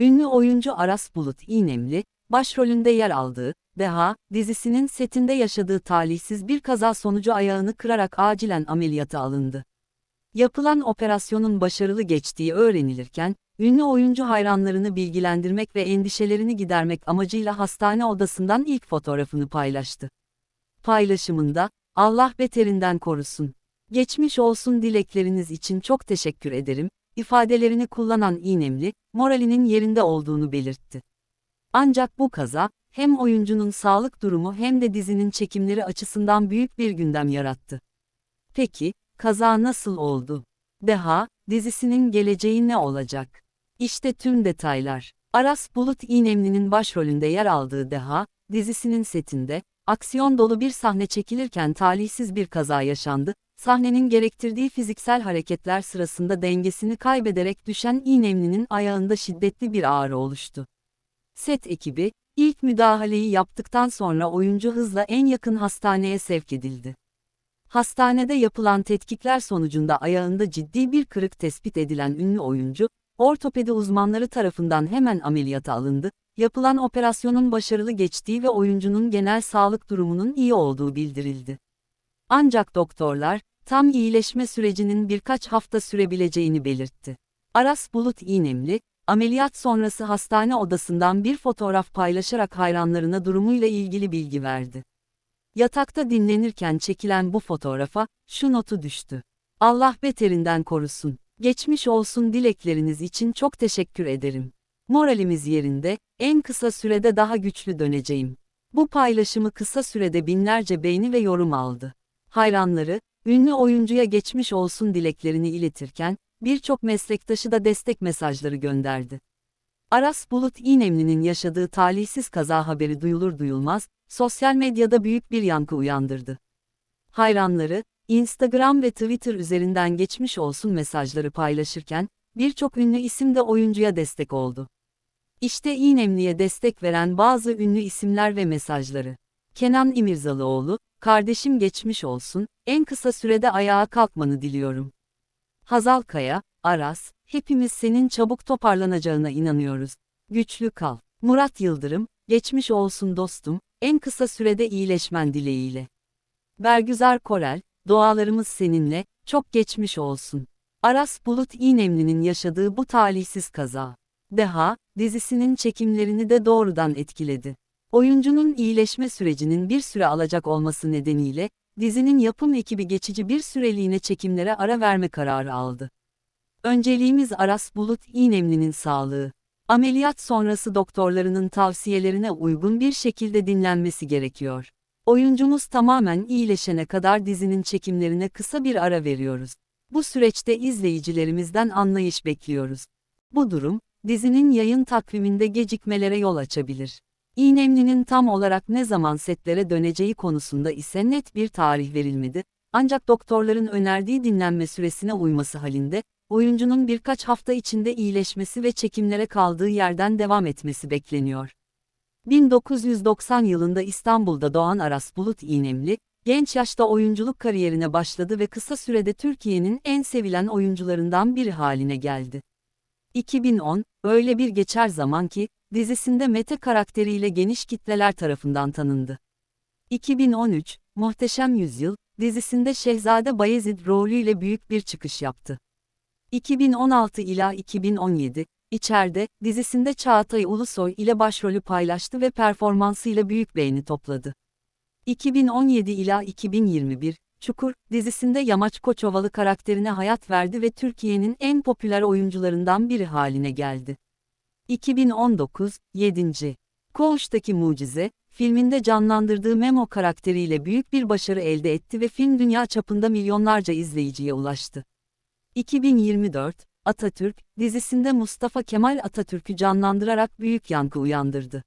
Ünlü oyuncu Aras Bulut İynemli, başrolünde yer aldığı Deha dizisinin setinde yaşadığı talihsiz bir kaza sonucu ayağını kırarak acilen ameliyata alındı. Yapılan operasyonun başarılı geçtiği öğrenilirken, ünlü oyuncu hayranlarını bilgilendirmek ve endişelerini gidermek amacıyla hastane odasından ilk fotoğrafını paylaştı. Paylaşımında, Allah beterinden korusun. Geçmiş olsun dilekleriniz için çok teşekkür ederim, ifadelerini kullanan İğnemli, moralinin yerinde olduğunu belirtti. Ancak bu kaza, hem oyuncunun sağlık durumu hem de dizinin çekimleri açısından büyük bir gündem yarattı. Peki, kaza nasıl oldu? Deha, dizisinin geleceği ne olacak? İşte tüm detaylar. Aras Bulut İğnemli'nin başrolünde yer aldığı Deha, dizisinin setinde, aksiyon dolu bir sahne çekilirken talihsiz bir kaza yaşandı, sahnenin gerektirdiği fiziksel hareketler sırasında dengesini kaybederek düşen İğnemli'nin ayağında şiddetli bir ağrı oluştu. Set ekibi, ilk müdahaleyi yaptıktan sonra oyuncu hızla en yakın hastaneye sevk edildi. Hastanede yapılan tetkikler sonucunda ayağında ciddi bir kırık tespit edilen ünlü oyuncu, ortopedi uzmanları tarafından hemen ameliyata alındı, yapılan operasyonun başarılı geçtiği ve oyuncunun genel sağlık durumunun iyi olduğu bildirildi. Ancak doktorlar, tam iyileşme sürecinin birkaç hafta sürebileceğini belirtti. Aras Bulut İğnemli, ameliyat sonrası hastane odasından bir fotoğraf paylaşarak hayranlarına durumuyla ilgili bilgi verdi. Yatakta dinlenirken çekilen bu fotoğrafa, şu notu düştü. Allah beterinden korusun. Geçmiş olsun dilekleriniz için çok teşekkür ederim. Moralimiz yerinde, en kısa sürede daha güçlü döneceğim. Bu paylaşımı kısa sürede binlerce beğeni ve yorum aldı. Hayranları, ünlü oyuncuya geçmiş olsun dileklerini iletirken, birçok meslektaşı da destek mesajları gönderdi. Aras Bulut İğnemli'nin yaşadığı talihsiz kaza haberi duyulur duyulmaz, sosyal medyada büyük bir yankı uyandırdı. Hayranları, Instagram ve Twitter üzerinden geçmiş olsun mesajları paylaşırken, birçok ünlü isim de oyuncuya destek oldu. İşte İğnemli'ye destek veren bazı ünlü isimler ve mesajları. Kenan İmirzalıoğlu, kardeşim geçmiş olsun, en kısa sürede ayağa kalkmanı diliyorum. Hazal Kaya, Aras, hepimiz senin çabuk toparlanacağına inanıyoruz. Güçlü kal. Murat Yıldırım, geçmiş olsun dostum, en kısa sürede iyileşmen dileğiyle. Bergüzar Korel, dualarımız seninle, çok geçmiş olsun. Aras Bulut İğnemli'nin yaşadığı bu talihsiz kaza. Deha, dizisinin çekimlerini de doğrudan etkiledi. Oyuncunun iyileşme sürecinin bir süre alacak olması nedeniyle, dizinin yapım ekibi geçici bir süreliğine çekimlere ara verme kararı aldı. Önceliğimiz Aras Bulut İğnemli'nin sağlığı. Ameliyat sonrası doktorlarının tavsiyelerine uygun bir şekilde dinlenmesi gerekiyor. Oyuncumuz tamamen iyileşene kadar dizinin çekimlerine kısa bir ara veriyoruz. Bu süreçte izleyicilerimizden anlayış bekliyoruz. Bu durum, dizinin yayın takviminde gecikmelere yol açabilir. İğnemli'nin tam olarak ne zaman setlere döneceği konusunda ise net bir tarih verilmedi, ancak doktorların önerdiği dinlenme süresine uyması halinde, oyuncunun birkaç hafta içinde iyileşmesi ve çekimlere kaldığı yerden devam etmesi bekleniyor. 1990 yılında İstanbul'da doğan Aras Bulut İğnemli, genç yaşta oyunculuk kariyerine başladı ve kısa sürede Türkiye'nin en sevilen oyuncularından biri haline geldi. 2010, öyle bir geçer zaman ki, dizisinde Mete karakteriyle geniş kitleler tarafından tanındı. 2013, Muhteşem Yüzyıl, dizisinde Şehzade Bayezid rolüyle büyük bir çıkış yaptı. 2016 ila 2017, İçeride, dizisinde Çağatay Ulusoy ile başrolü paylaştı ve performansıyla büyük beğeni topladı. 2017 ila 2021, Çukur, dizisinde Yamaç Koçovalı karakterine hayat verdi ve Türkiye'nin en popüler oyuncularından biri haline geldi. 2019, 7. Koğuş'taki Mucize, filminde canlandırdığı Memo karakteriyle büyük bir başarı elde etti ve film dünya çapında milyonlarca izleyiciye ulaştı. 2024, Atatürk, dizisinde Mustafa Kemal Atatürk'ü canlandırarak büyük yankı uyandırdı.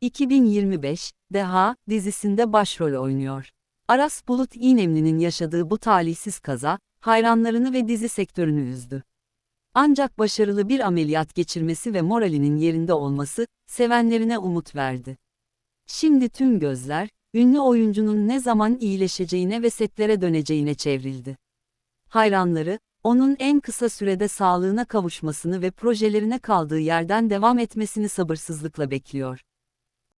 2025, Deha, dizisinde başrol oynuyor. Aras Bulut İğnemli'nin yaşadığı bu talihsiz kaza, hayranlarını ve dizi sektörünü üzdü. Ancak başarılı bir ameliyat geçirmesi ve moralinin yerinde olması, sevenlerine umut verdi. Şimdi tüm gözler, ünlü oyuncunun ne zaman iyileşeceğine ve setlere döneceğine çevrildi. Hayranları, Onun en kısa sürede sağlığına kavuşmasını ve projelerine kaldığı yerden devam etmesini sabırsızlıkla bekliyor.